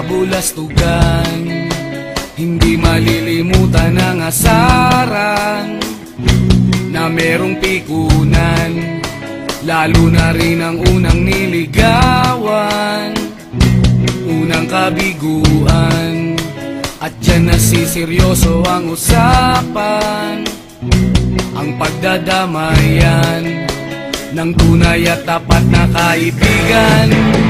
kabulastugan Hindi malilimutan ang asaran Na merong pikunan Lalo na rin ang unang niligawan. Unang kabiguan At dyan nasiseryoso ang usapan. Ang pagdadamayan Ng tunay at tapat na kaibigan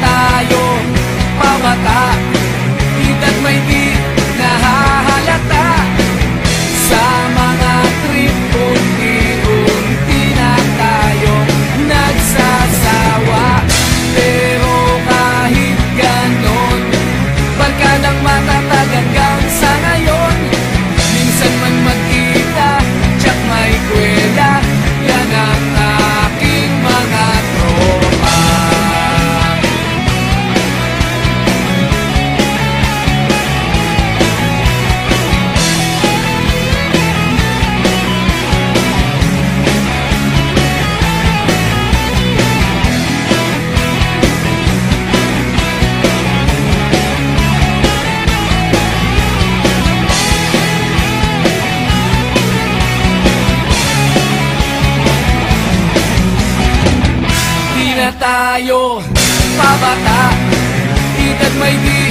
tayo pabata. Edad may tayo. Pabata Edad may di